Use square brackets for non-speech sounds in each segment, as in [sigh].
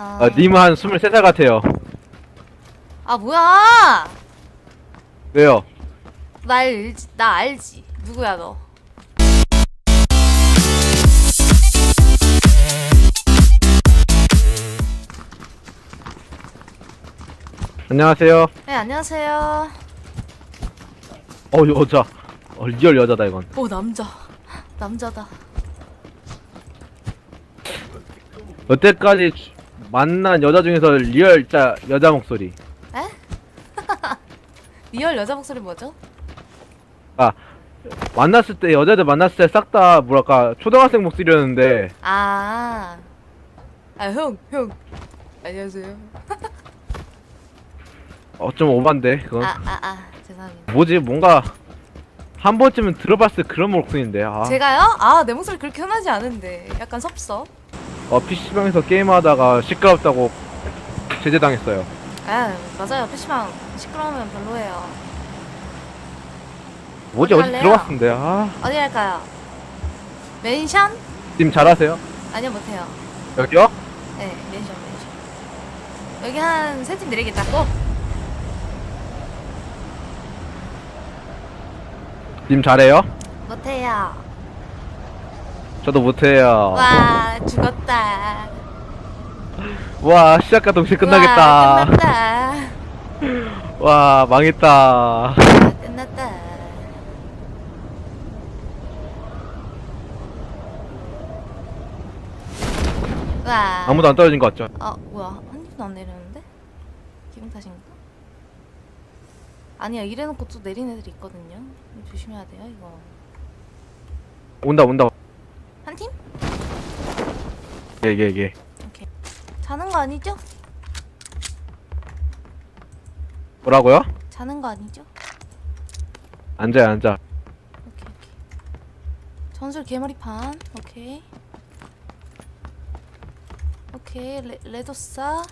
아, 아, 님은 한 23살 같아요. 아 뭐야? 왜요? 나 알지, 나 알지. 누구야 너? 안녕하세요. 네 안녕하세요. 어, 여자. 어, 리얼 여자다, 이건. 오 남자, 남자다. 여태까지 주- 만난 여자 중에서 리얼 진짜 여자 목소리. 에? [laughs] 리얼 여자 목소리 뭐죠? 아, 만났을 때, 여자들 만났을 때 싹 다, 뭐랄까, 초등학생 목소리였는데, 아, 아 형, 형. 안녕하세요. 어, 좀 오반데, 그건. 아, 아, 아, 죄송합니다. 뭐지, 뭔가, 한 번쯤은 들어봤을 그런 목소리인데, 아. 제가요? 아, 내 목소리 그렇게 흔하지 않은데. 약간 섭섭. 어, PC방에서 게임하다가 시끄럽다고 제재당했어요. 아, 맞아요. PC방 시끄러우면 별로예요. 뭐지, 어디 갈래요? 들어갔는데, 아. 어디 갈까요? 멘션? 님 잘하세요? 아니요, 못해요. 여기요? 네, 멘션, 멘션. 여기 한 세 팀 내리겠다고? 님 잘해요? 못해요. 저도 못해요. 와, 죽었다. [laughs] 와, 시작과 동시에 와, 끝나겠다. 끝났다. [laughs] 와, 망했다. 와, 끝났다. 와. 아무도 안 떨어진 것 같죠? 아, 뭐야. 한 입도 안 내리는데? 기분 탓인가? 아니야, 이래놓고 또 내린 애들이 있거든요. 조심해야 돼요, 이거. 온다, 온다. 한 팀? 예, 예, 예. 오케이. 자는 거 아니죠? 뭐라고요? 자는 거 아니죠? 앉아요, 앉아. 오케이, 오케이. 전술 개머리판. 오케이. 오케이. 레, 레도사.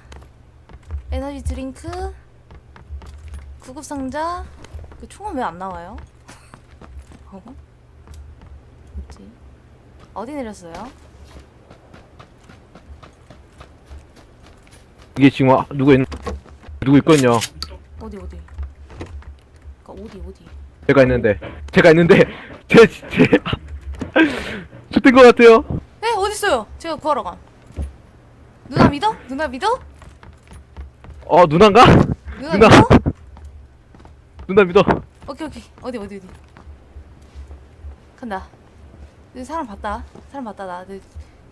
에너지 드링크. 구급 상자. 그 총은 왜 안 나와요? [laughs] 어? 어디 내렸어요? 이게 지금 와- 누구 있, 누구 있거든요. 어디 어디? 그니까 어디 어디? 제가 있는데. 제가 있는데. [laughs] 제, 제. [laughs] 좋된 것 같아요. 에 어디 있어요? 제가 구하러 감. 누나 믿어? 누나 믿어? 어, 누나인가? 누나, 누나. 믿어? [laughs] 누나 믿어. 오케이 오케이 어디 어디 어디 간다 너 사람 봤다. 사람 봤다 나. 너,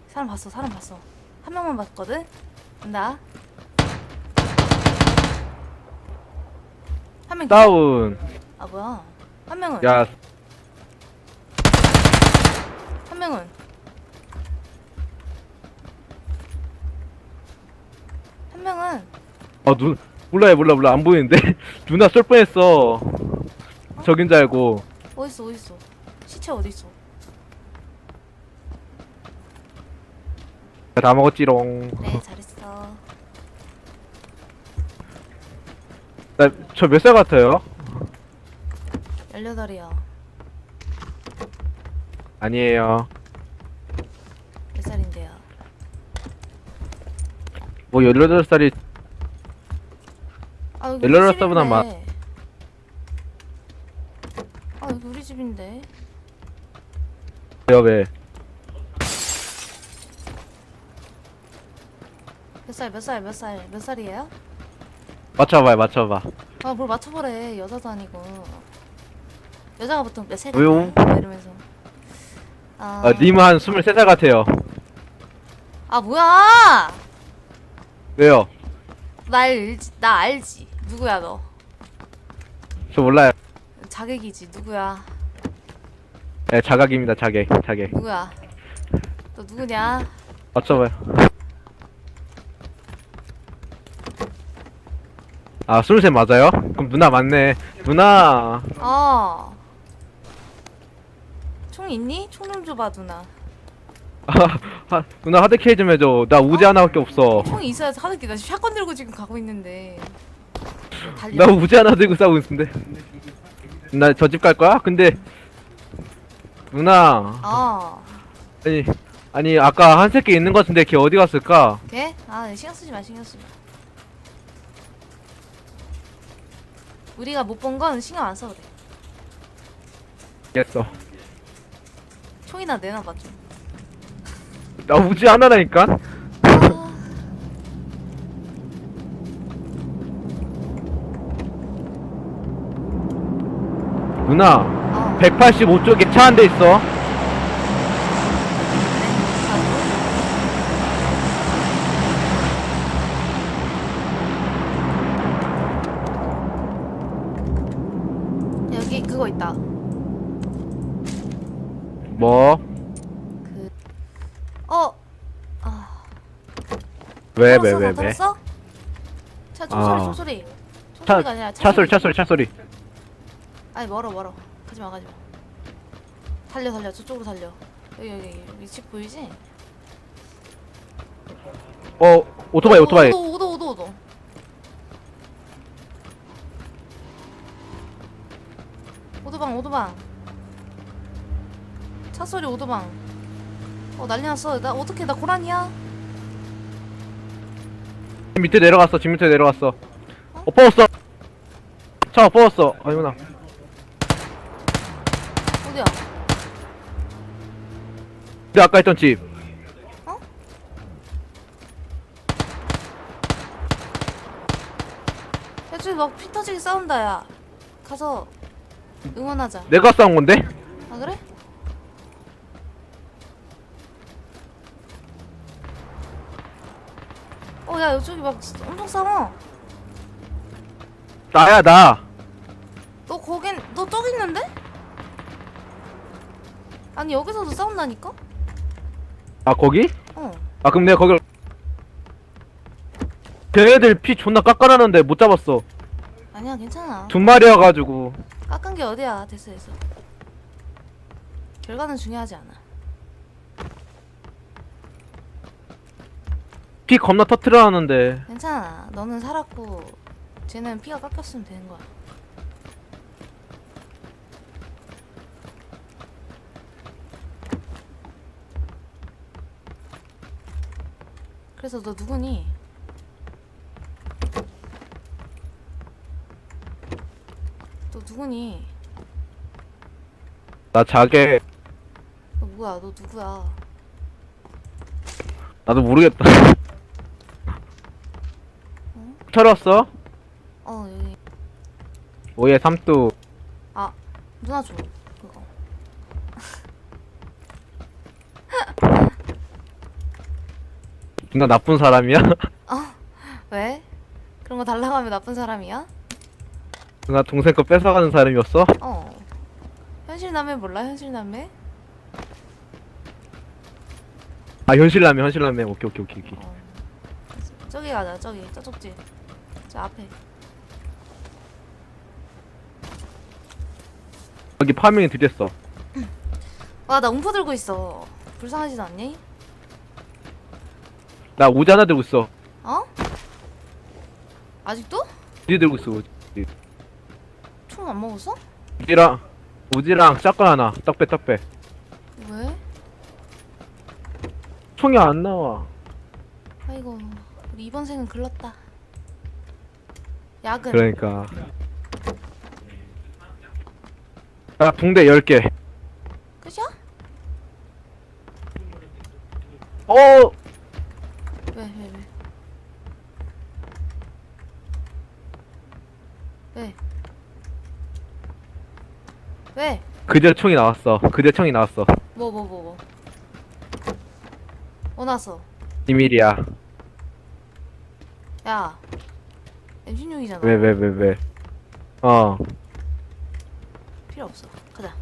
사람 봤어 사람 봤어. 한 명만 봤거든? 간다. 한 명 다운. 아 뭐야? 한 명은? 야, 한 명은? 한 명은? 어, 눈, 몰라요, 몰라, 몰라. 안 보이는데. [laughs] 누나 쏠 뻔했어. 적인 줄 알고. 어딨어 어딨어? 시체 어딨어 다 먹었지롱. 네 잘했어 나, 저 몇 살 같아요? 18이요 아니에요. 몇 살인데요 뭐, 18살이, 아 여기 멜로라스 우리 보다 집인데. 아 여기 우리 집인데 요 왜? 몇 살 몇 살 몇 살 몇 살이에요? 맞춰봐요, 맞춰봐. 아 뭘 맞춰보래 여자도 아니고 여자가 보통 몇살 왜요? 이러면서 아, 아, 님은 한 23살 같아요. 아 뭐야 왜요? 나 알지 나 알지 누구야 너 저 몰라요. 자객이지 누구야 네, 자각입니다, 자객, 자객. 누구야 너 누구냐 맞춰봐요. 아, 23 맞아요? 그럼 누나 맞네. 누나. 아. 총 있니? 총 좀 줘봐 누나 아, [laughs] 하, 누나 하드캐리 좀 해줘. 나 우지 어? 하나밖에 없어. 총이 있어야지 하드키 나 지금 샷건 들고 지금 가고 있는데 달려 나 우지 하나 들고 싸우고 있는데. 나 저 집 갈 거야? 근데 누나 아 아니 아니 아까 한 새끼 있는 것 같은데 걔 어디 갔을까? 걔? 아 네, 신경 쓰지 마 신경 쓰지 마 우리가 못 본 건 신경 안 써도 돼. 됐어. 총이나 내놔봐 좀. 나오지 않아라니까? 아, 누나 어. 185쪽에 차 한 대 있어 여기 그거 있다. 뭐? 그 어. 아. 왜왜 털었어, 왜다 왜? 털었어? 차 총소리 아. 총소리. 차, 총소리가 아니라 차 소리 차 소리 차 소리 아니 멀어 멀어. 가지 마 가지 마. 달려 달려 저쪽으로 달려. 여기 여기 여기 위치 보이지? 어 오토바이 오토바이 오도 오도 오도 오도. 오도방 오도방. 차 소리 오도방. 어 난리 났어. 나 어떻게 나 고라니야? 지금 밑에 내려갔어 지금 밑에 내려갔어 어 뽑았어 차 뽑았어 아니구나 어디야? 근데 아까 있던 집 야, 저기 막피 터지게 싸운다, 야. 가서 응원하자. 내가 싸운 건데? 아, 그래? 어, 야, 이쪽이 막 진짜 엄청 싸워. 나야 나 너 거긴, 너 저기 있는데? 아니, 여기서도 싸운다니까? 아 거기? 어. 아 그럼 내가 거기 걔네들 피 존나 깎아놨는데 못 잡았어 아니야, 괜찮아. 두 마리여가지고 깎은 게 어디야, 됐어, 됐어. 결과는 중요하지 않아. 피 겁나 터트려놨는데 괜찮아. 너는 살았고, 쟤는 피가 깎였으면 되는 거야. 그래서 너 누구니? 너 누구니? 나 자게 너 뭐야? 너 누구야? 나도 모르겠다 응? [laughs] 털었어? 어 여기 오예 삼뚜 누나 줘 그거. [laughs] 누나 나쁜 사람이야? [laughs] 왜? 그런 거 달라고 하면 나쁜 사람이야? 누나 동생 거 뺏어가는 사람이었어? 어. 현실 남매 몰라? 현실 남매? 아 현실라면 현실라면 오케이 오케이 오케이 오케이 어. 저기 가자 저기 저쪽 집. 저 앞에. 여기 파밍이 드렸어 와 나 음포 들고 있어. 불쌍하지도 않니? 나 우지 하나 들고 있어 어? 아직도? 우지 들고 있어 우지 총 안 먹었어? 우지랑 우지랑 샷건 하나 떡배 떡배 왜? 총이 안 나와 아이고 우리 이번 생은 글렀다. 야근. 그러니까 아 붕대 10개 끝이야? 어왜 왜 왜? 왜? 왜? 그제 총이 나왔어 그제 총이 나왔어 뭐 뭐 뭐 뭐? 뭐 났어? 비밀이야 야 M16이잖아. 왜 왜 왜 왜? 어. 필요 없어. 가자.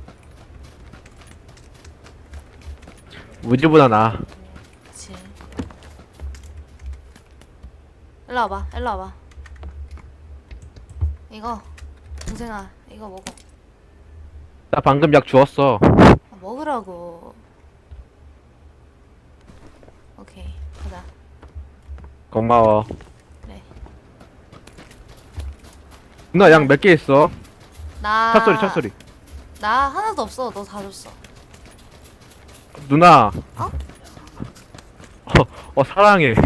우지보다 나. 그치. 일로 와봐 일로 와봐. 이거 동생아 이거 먹어. 나 방금 약 주웠어. 아, 먹으라고. 오케이 가자. 고마워 그래 누나 약몇개 있어? 나 찻소리 찻소리 나 하나도 없어 너 다 줬어 누나 어 [laughs] 사랑해 [laughs]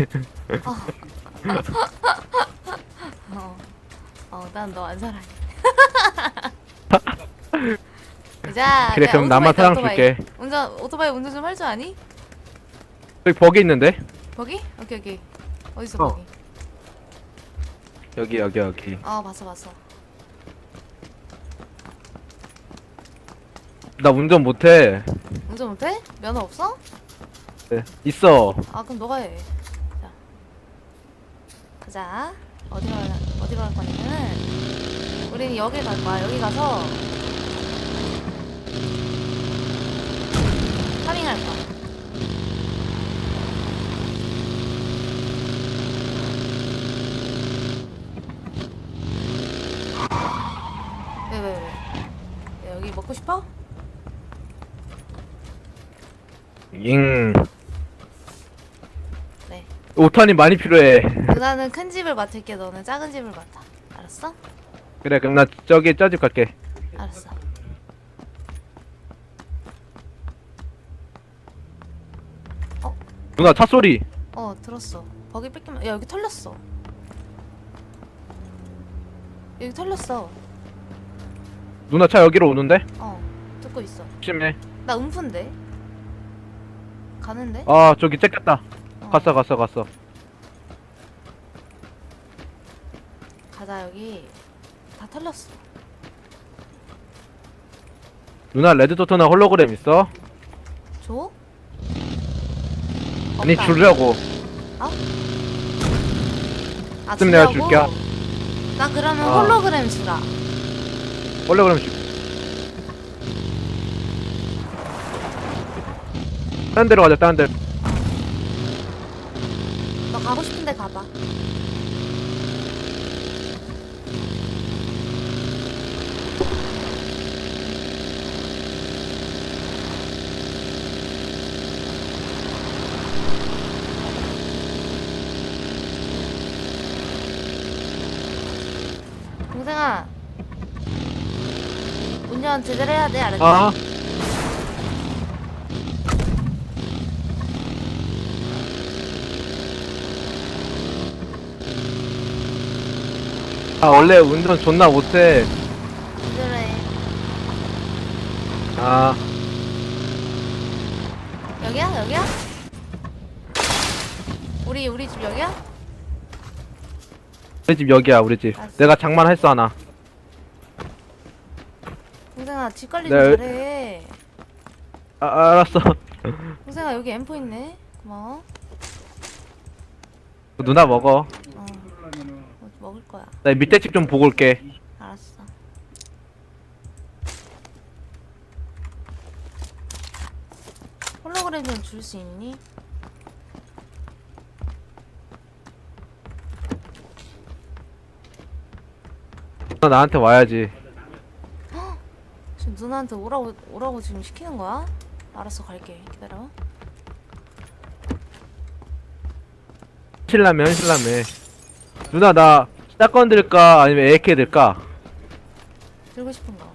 어, 어, 난 너 안 사랑해. [laughs] 자, 그래, 그럼 나만 사랑. 줄게. 운전 오토바이 운전 좀 할 줄 아니? 여기 버기 있는데 거기? 오케이 오케이. 어딨어 어. 거기? 여기 여기 여기 아 봤어 봤어. 나 운전 못해 운전 못해? 면허 없어? 네, 있어 아 그럼 너가 해. 자, 가자. 어디로 갈 어디로 갈 거냐면은 우리는 여기 갈 거야. 여기 가서 파밍할 거야. 왜 왜 왜? 왜, 여기 먹고 싶어? 잉 네. 5탄이 많이 필요해 누나는 큰 집을 맡을게. 너는 작은 집을 맡아. 알았어? 그래 그럼 나 저기 저 집 갈게 알았어. 누나 차 소리 어 들었어. 버기 뺏기면 야 여기 털렸어. 여기 털렸어. 누나 차 여기로 오는데 어 듣고 있어. 조심해 나 음푼데. 가는데? 아 저기 째꼈다 어, 갔어 갔어 갔어 가자 여기 다 털렸어. 누나 레드도트나 홀로그램 있어? 줘? 아니 없다. 주려고 아 있으면 내가 주려고? 줄게. 나 그러면 어. 홀로그램 주라. 홀로그램 줄다 른 데로 가자 다른 데너 가고 싶은데 가봐. 동생아, 운전 제대로 해야 돼, 알았지? 아 아 원래 운전 존나 못해 해. 아 여기야? 여기야? 우리 우리 집 여기야? 우리 집 여기야 우리 집 알았어. 내가 장만했어 하나 동생아 집 관리 좀 네. 잘해. 아 알았어 동생아 여기 엠포 있네. 고마워. 누나 먹어 거야. 나 밑에 집 좀 보고 올게 알았어. 홀로그램 좀 줄 수 있니? 누나 나한테 와야지 지금 누나한테 오라고 오라고 지금 시키는 거야? 알았어 갈게. 기다려. 현실라면 현실라면 누나 나 샷건 들까 아니면 AK 들까 들고 싶은 거.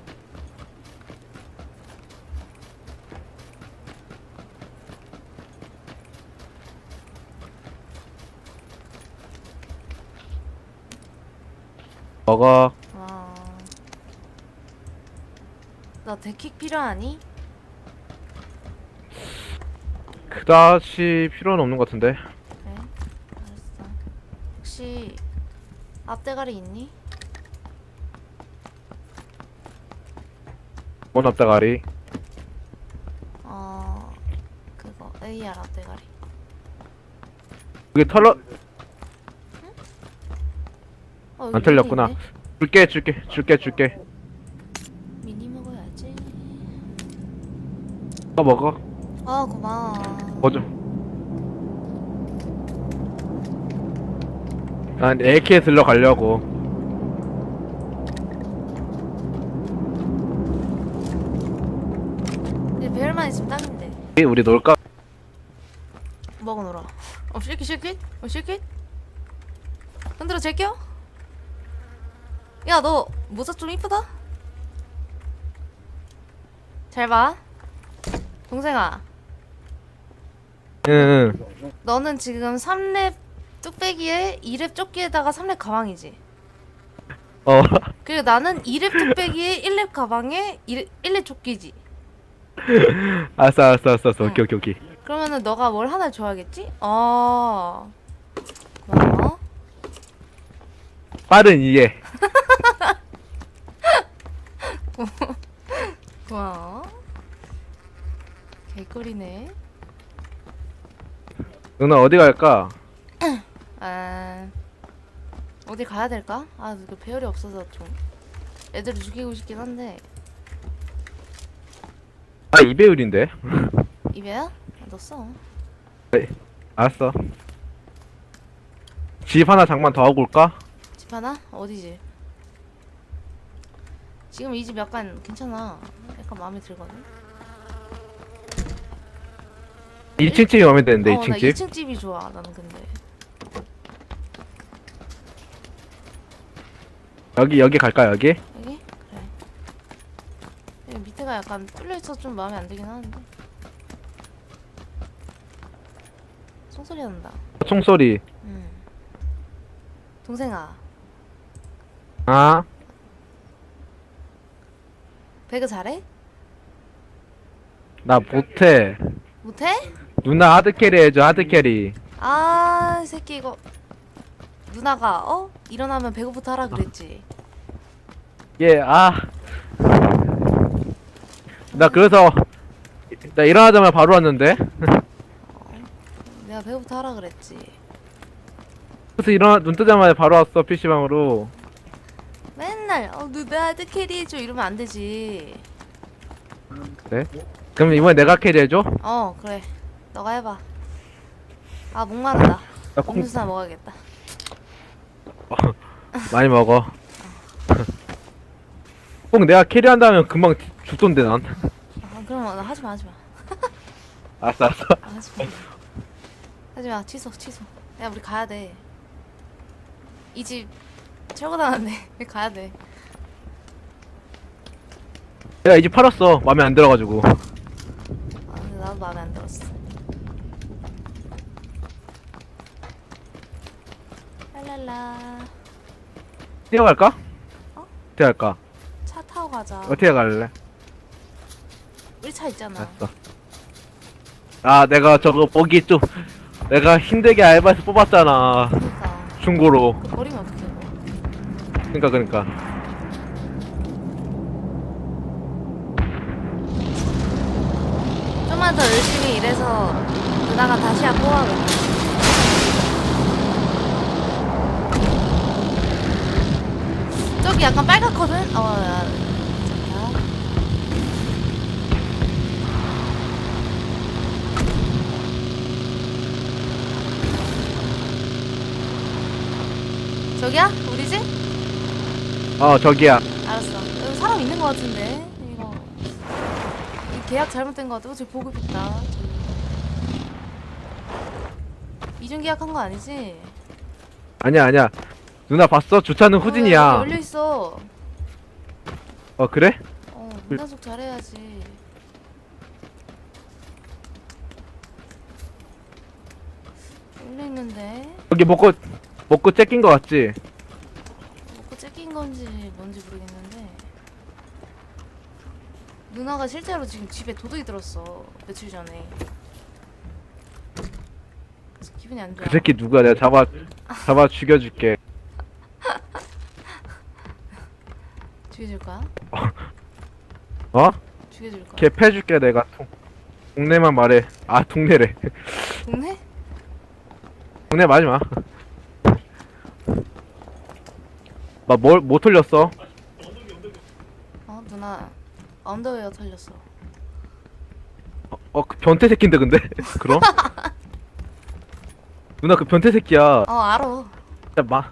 먹어 와. 너 데킥 필요하니? 그다지 필요는 없는 것 같은데 그래. 알았어. 혹시 앞대가리 있니? 뭔 앞다가리 어 그거 AR 앞대가리. 그게 털러 어, 여기 안 털렸구나. 미니 있네. 줄게 줄게 줄게 줄게 미니 먹어야지. 너 먹어 아 고마워. 뭐죠 난 AK 들러 가려고 근데 배열만 있으면 딱인데. 우리 놀까 먹어 놀아. 어 실킷 실킷? 어 실킷? 흔들어 제껴? 야 너 모자 좀 이쁘다. 잘 봐. 동생아. 응, 너는 지금 3렙 뚝배기에 2렙 조끼에다가 3렙 가방이지. 어. 그리고 나는 2렙 뚝배기에 1렙 가방에 1렙, 1렙 조끼지. [laughs] 알았어, 알았어, 알았어. 오케이, 오케이, 오케이. 그러면은 너가 뭘 하나 좋아하겠지? 어. 고마워. 빠른 이해. [laughs] 고마워. 개꿀이네. 누나 어디 갈까? 아 어디 가야 될까? 아 그 배열이 없어서 좀 애들을 죽이고 싶긴 한데 아, 이배율인데. [laughs] 이배야? 아, 넣었어. 알았어. 집 하나 장만 더 하고 올까? 집 하나? 어디지? 지금 이 집 약간 괜찮아. 약간 마음에 들거든. 2층 집이 마음에 드는데, 어, 2층 나 집. 2층 집이 좋아. 나는 근데. 여기, 여기 갈까, 여기? 여기? 그래. 여기 밑에가 약간 뚫려 있어서 좀 마음에 안 들긴 하는데. 총소리 난다. 총소리. 음. 동생아, 아, 배그 잘해? 나 못해. 못해? 누나 하드캐리 해줘, 하드캐리. 아, 이 새끼 이거 누나가 어? 일어나면 배고부터 하라 그랬지. 예, 아. 나 그래서, 나 일어나자마자 바로 왔는데? 내가 배고부터 하라 그랬지. 그래서 일어나, 눈 뜨자마자 바로 왔어, PC방으로. 맨날 어 누나한테 캐리해줘 이러면 안 되지. 그래? 그럼 이번에 내가 캐리 해줘? 어 그래, 너가 해봐. 아 목마르다. 나 콩, 음료수나 먹어야겠다. [laughs] 많이 먹어. [laughs] 꼭 내가 캐리한다면 금방 죽던데, 난. 아 그럼 나 하지 마 하지 마. [laughs] 알았어, 알았어. 아, 하지 마. 하지 마 취소 취소. 야 우리 가야 돼. 이 집 철거 당한데 우리 가야 돼. 내가 이 집 팔았어. 마음에 안 들어가지고. 아 근데 나도 마음에 안 들었어. 랄랄라. 뛰어갈까? 어? 할까? 차 타고 가자. 어떻게 갈래? 우리 차 있잖아. 알았어. 아, 내가 저거 보기 좀, 내가 힘들게 알바에서 뽑았잖아. 그러니까 중고로. 그 버리면 어떡해 이거. 그니까, 그니까. 좀만 더 열심히 일해서 누나가 다시 한 뽑아볼게. 저기 약간 빨갛거든? 어, 야, 괜찮다. 저기야? 우리 집? 어, 저기야. 알았어. 여기 사람 있는 것 같은데 이거 이 계약 잘못된 것 같아. 저 보급 있다. 저기. 이중 계약한 거 아니지? 아니야, 아니야. 누나 봤어? 주차는 어, 후진이야. 열려 있어. 어, 그래? 어, 문단속 잘해야지. 열려 있는데 여기 먹고, 먹고 째낀 거 같지? 먹고 째낀 건지 뭔지 모르겠는데 누나가 실제로 지금 집에 도둑이 들었어 며칠 전에. 그래서 기분이 안 좋아. 그 새끼 누구야? 내가 잡아, 잡아 죽여줄게. 죽여줄 거야? [laughs] 어? 죽여줄 거야? 걔 패줄게, 내가. 동, 동네만 말해. 아, 동네래. [laughs] 동네? 동네 말하지 마. 나 뭘, 뭐 털렸어? 어 누나 언더웨어 털렸어. 어, 그 변태 새끼인데, 근데? [laughs] 그럼? 누나 그 변태 새끼야. 어 알아. 진짜 마,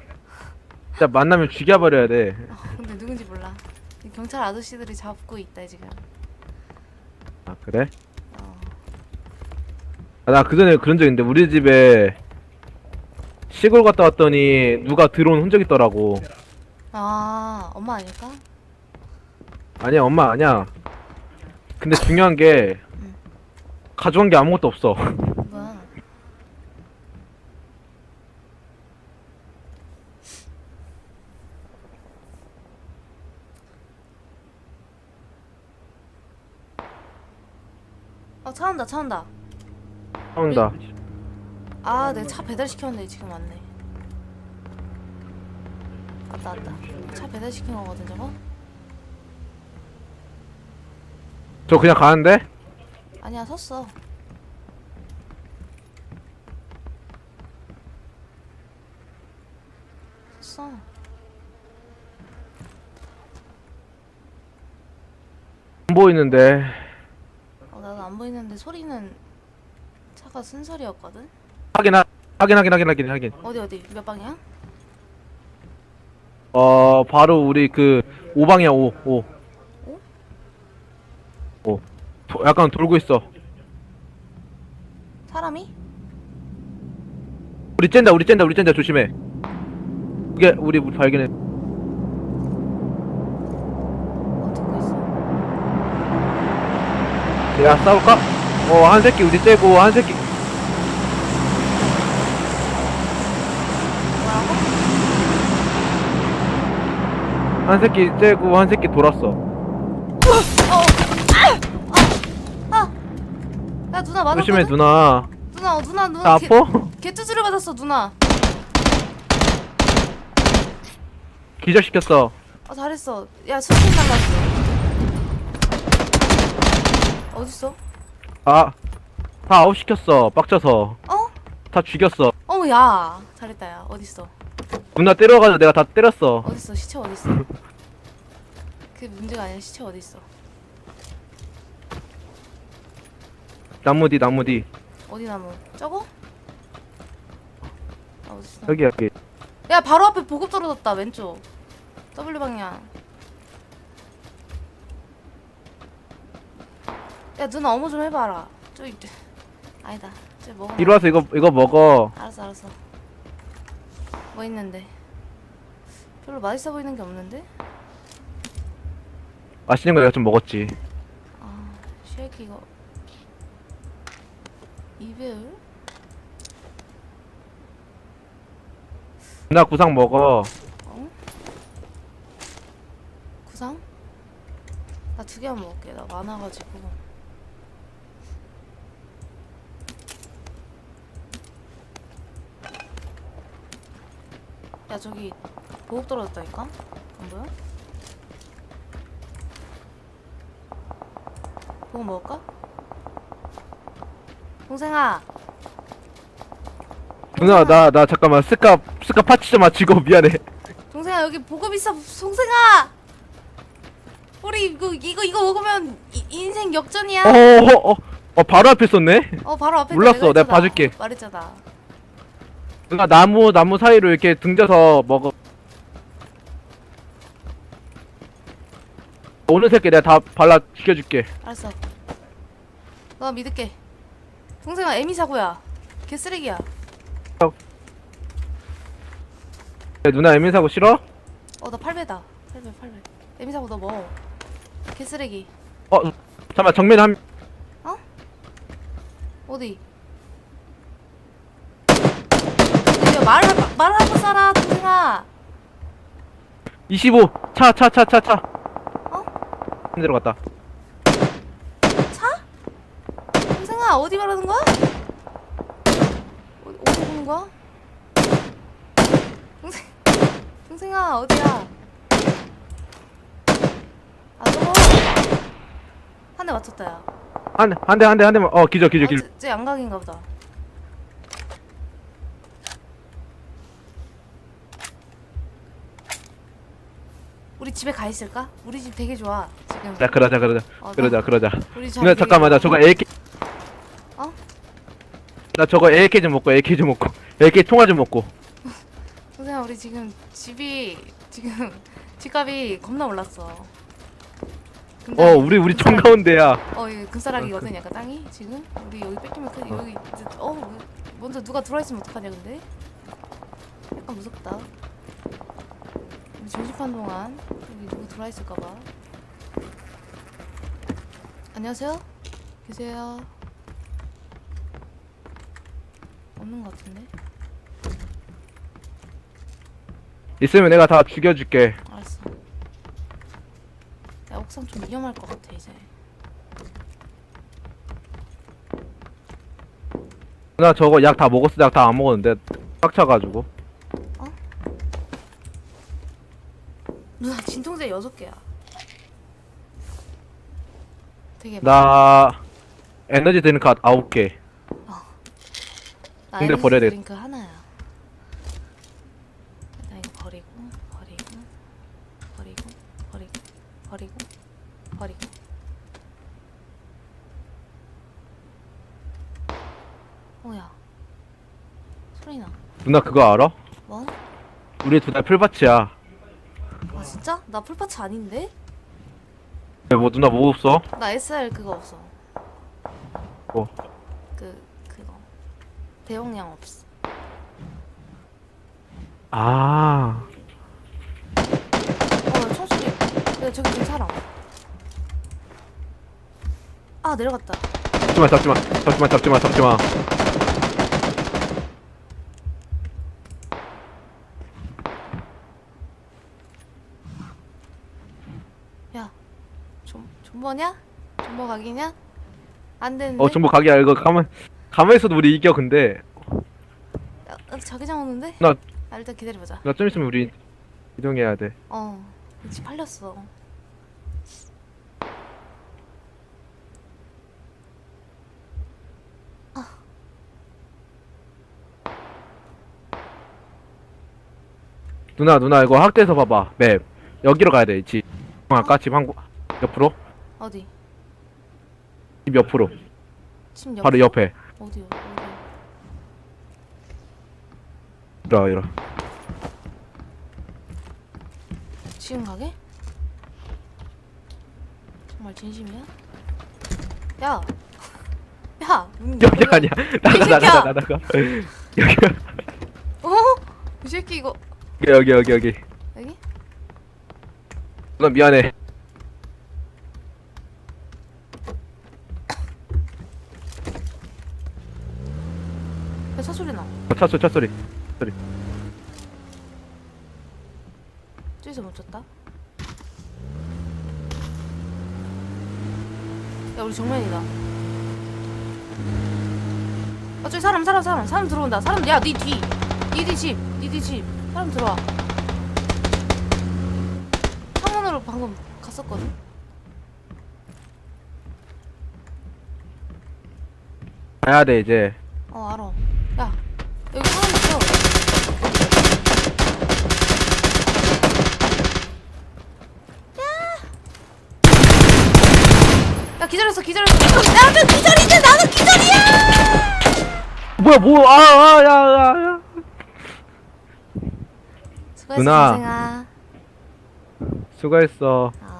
진짜 만나면 죽여버려야 돼. 누군지 몰라. 경찰 아저씨들이 잡고 있다 지금. 아, 그래? 어. 아, 나 그전에 그런 적 있는데, 우리 집에 시골 갔다 왔더니 누가 들어온 흔적 있더라고. 아 엄마 아닐까? 아니야, 엄마 아니야. 근데 중요한 게, 응. 가져간 게 아무것도 없어. 뭐야? 어 차 온다 차 온다 나온다. 아 내가 차 배달시켰는데 지금 왔네 왔다 왔다 차 배달시킨 거거든 저거? 저 그냥 가는데? 아니야 섰어 섰어 안 보이는데. 안 보이는데 소리는 차가 쓴소리였거든? 확인, 하- 확인, 확인, 확인, 확인, 확인. 어디 어디 몇 방이야? 어, 바로 우리 그, 5방이야, 5, 5. 5. 도- 약간 돌고 있어. 사람이? 우리 쨘다, 우리 쨘다, 우리 쨘다, 조심해. 그게, 우리 발견해. 어 듣고 있어 야, 싸울까? 어, 한 새끼 우리 째고, 한 새끼. 뭐라고? 한 새끼 째고, 한 새끼 돌았어. 어! 아! 아! 야 누나 맞았거든? 조심해, 누나. 누나 어, 누나 누나 나 개, 아파? 개투수를 받았어 누나 기절시켰어. 아 잘했어 야 수술 날랐어 어딨어? 아, 다 아웃 시켰어. 빡쳐서. 어? 다 죽였어. 어머 야 잘했다 야 어딨어 누나 때려가지고 내가 다 때렸어. 어딨어 시체 어딨어 [laughs] 그게 문제가 아니라 시체 어딨어 나무 뒤, 나무 뒤. 어디 나무 저거? 아 어딨어 여기, 여기. 야 바로 앞에 보급 떨어졌다 왼쪽 W 방향 야 누나 어머 좀 해봐라. 저기 아니다. 저기 먹어. 이리 와서 이거, 이거 먹어. 알았어 알았어. 뭐 있는데? 별로 맛있어 보이는 게 없는데? 맛있는 거 내가 좀 먹었지. 아 쉐이크 이거. 이별? 누나 구상 먹어. 어? 구상? 나 두 개만 먹을게. 나 많아가지고 야 저기 보급 떨어졌다니까? 안 보여? 보급 먹을까? 동생아 누나, 나, 나 잠깐만. 스카, 스카 파츠 좀 맞추고 [laughs] 미안해. 동생아 여기 보급 있어 동생아 우리 이거 이거 이거 먹으면 이, 인생 역전이야 어, 어, 어, 어, 바로 앞에 있었네? 어 바로 앞에 몰랐어. 내가. 봐줄게. 말했잖아 누나 나무, 나무 사이로 이렇게 등져서 먹어. 오는 새끼 내가 다 발라 죽여줄게. 알았어. 너 믿을게. 동생아 애미 사고야. 개쓰레기야. 야, 누나 애민 사고 싫어? 어나 8배다. 8배 8배. 애미 사고 너 먹어. 개쓰레기. 어, 잠깐만, 정면 한, 어디 야 말을 말을 하고 살아 동생아 25. 차, 차, 차, 차, 차. 어? 한 대로 갔다. 차? 동생아 어디 말하는 거야? 어디, 어디 보는 거야? 동생 동생아 어디야? 아 저거 한 대 맞췄다 야. 한, 한 대, 한 대, 한 대만. 어, 기절, 기절, 아, 기절. 쟤, 쟤 양각인가 보다. 우리 집에 가 있을까? 우리 집 되게 좋아 지금. 자, 그러자, 그러자. 어, 그러자, 나- 그러자. 우리 누나, 잠깐만, 나 저거 AK. 어? 나 저거 AK 좀 먹고, AK 좀 먹고. AK 총알 좀 먹고. [laughs] 선생님 우리 지금 집이 지금 [laughs] 집값이 겁나 올랐어. 근데 어, 우리, 우리 금싸라기- 정가운데야. 어 이거 금싸라기거든 약간 땅이 지금 우리 여기 뺏기면 큰 여기 이제 어 먼저 누가 들어와 있으면 어떡하냐 근데 약간 무섭다. 조심한 동안 여기 누구 들어와 있을까봐. 안녕하세요. 계세요. 없는 것 같은데. 있으면 내가 다 죽여줄게. 알았어. 야 옥상 좀 위험할 것 같아 이제. 누나 저거 약 다 먹었어 약 다 안 먹었는데 꽉 차가지고 누나 진통제 여섯 개야. 되게 나 에너지 드링크 아홉 개나 근데 에너지 버려야 돼. 드링크 하나야. 일단 이거 버리고 버리고 버리고 버리고 버리고 버리고. 뭐야? 소리 나. 누나 그거 알아? 뭐? 우리 두 달 풀밭이야 아 진짜? 나 풀파츠 아닌데? 왜, 뭐 누나 뭐 없어? 나 SR 그거 없어. 뭐? 그 그거 대용량 없어. 아 어 총소리. 네 저기 지금 사람. 아 내려갔다. 잠시만 잠시만 잠시만 잠시만 잠시만 야, 좀 존버냐? 존버 각이냐? 안 되는데. 어 정보 가게 알고 가만 가만히 있어도 우리 이겨 근데 야, 나 자기장 오는데? 나- 아, 일단 기다려보자. 나 좀 있으면 우리 이동해야 돼 어, 집 팔렸어. 누나 누나 이거 학대에서 봐봐 맵 여기로 가야 돼집 아까 집 한국 옆으로 어디? 집 옆으로 집 옆. 바로 옆에 어디 어디? 이라 이라 지금 가게? 정말 진심이야? 야, 야, 문 여기 열어. 아니야 나가 나가! 나가 나가 [laughs] 여기 어? 이 새끼 이거 여기 여기 여기 여기? 누나 미안해 야, 차 소리 나. 차 소리 차 소리 저기서 멈췄다. 야, 우리 정면이다. 어, 저기 사람, 사람, 사람, 사람 들어온다. 사람, 야, 니 뒤. 니뒤 집, 니뒤 집. 사람 들어와. 창문으로 방금 갔었거든. 가야 돼 이제 어, 알아. 야, 여기 사람 있어. 야! 야, 기다렸어, 기다렸어. 야, 나 기다리지! 나는 기다리야! 뭐야 뭐야 아아야야야 수고했어, 누나. 동생아. 수고했어 어.